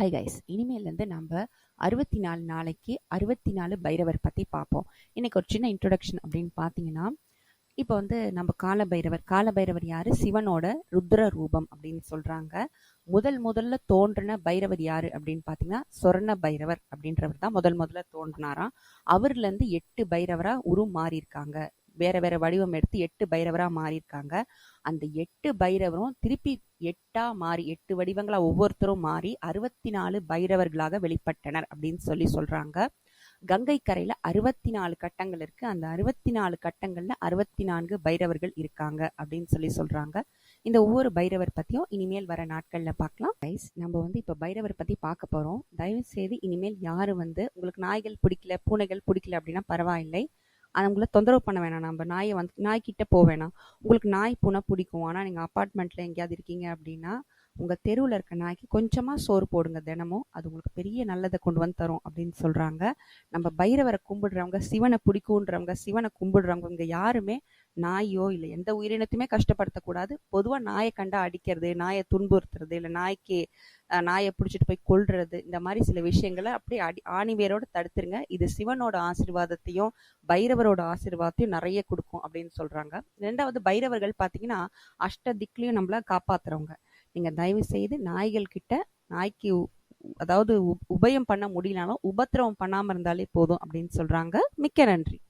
Hi guys இனிமேலேருந்து நம்ம அறுபத்தி நாலு நாளைக்கு அறுபத்தி நாலு பைரவர் பற்றி பார்ப்போம் இன்றைக்கி ஒரு சின்ன இன்ட்ரொடக்ஷன் அப்படின்னு பார்த்தீங்கன்னா இப்போ வந்து நம்ம கால பைரவர் கால பைரவர் யார்? சிவனோட ருத்ர ரூபம் அப்படின்னு சொல்கிறாங்க முதல் முதல்ல தோன்றின பைரவர் யார் அப்படின்னு பார்த்தீங்கன்னா சொர்ண பைரவர் அப்படின்றவர் தான் முதல் முதல்ல தோன்றினாராம். அவர்லேருந்து எட்டு பைரவராக உரு மாறியிருக்காங்க வேற வேற வடிவம் எடுத்து எட்டு பைரவரா மாறியிருக்காங்க. அந்த எட்டு பைரவரும் திருப்பி எட்டா மாறி எட்டு வடிவங்களா ஒவ்வொருத்தரும் மாறி அறுபத்தி நாலு பைரவர்களாக வெளிப்பட்டனர் அப்படின்னு சொல்லி சொல்றாங்க. கங்கை கரையில அறுபத்தி நாலு கட்டங்கள் இருக்கு. அந்த அறுபத்தி நாலு கட்டங்கள்ல அறுபத்தி நான்கு பைரவர்கள் இருக்காங்க அப்படின்னு சொல்லி சொல்றாங்க. இந்த ஒவ்வொரு பைரவர் பத்தியும் இனிமேல் வர நாட்கள்ல பார்க்கலாம். கைஸ் நம்ம வந்து இப்ப பைரவர் பத்தி பார்க்க போறோம். தயவு செய்து இனிமேல் யாரு வந்து உங்களுக்கு நாய்கள் பிடிக்கல பூனைகள் பிடிக்கல அப்படின்னா பரவாயில்லை. அவங்கள தொந்தரவு பண்ண வேணாம். நம்ம நாயை வந்து நாய்க்கிட்ட போக வேணாம். உங்களுக்கு நாய் பூனை பிடிக்கும். ஆனால் நீங்கள் அப்பார்ட்மெண்ட்டில் எங்கேயாவது இருக்கீங்க அப்படின்னா உங்கள் தெருவில் இருக்க நாய்க்கு கொஞ்சமாக சோறு போடுங்க தினமும். அது உங்களுக்கு பெரிய நல்லதை கொண்டு வந்து தரும் அப்படின்னு சொல்கிறாங்க நம்ம பைரவரை கும்பிடுறவங்க சிவனை பிடிக்குன்றவங்க சிவனை கும்பிடுறவங்க இங்கே யாருமே நாயோ இல்லை எந்த உயிரினத்தையுமே கஷ்டப்படுத்தக்கூடாது. பொதுவாக நாயை கண்டா அடிக்கிறது நாயை துன்புறுத்துறது இல்லை நாய்க்கு நாயை பிடிச்சிட்டு போய் கொள்றது இந்த மாதிரி சில விஷயங்களை அப்படியே அடி ஆணிவேரோடு தடுத்துருங்க. இது சிவனோட ஆசிர்வாதத்தையும் பைரவரோட ஆசிர்வாதத்தையும் நிறைய கொடுக்கும் அப்படின்னு சொல்கிறாங்க ரெண்டாவது பைரவர்கள் பார்த்தீங்கன்னா அஷ்ட திக்லையும் நம்மளை காப்பாத்துறவங்க. நீங்கள் தயவு செய்து நாய்கள் கிட்ட நாய்க்கு அதாவது உபயம் பண்ண முடியலனாலும் உபத்திரவம் பண்ணாமல் இருந்தாலே போதும் அப்படின்னு சொல்கிறாங்க மிக்க நன்றி.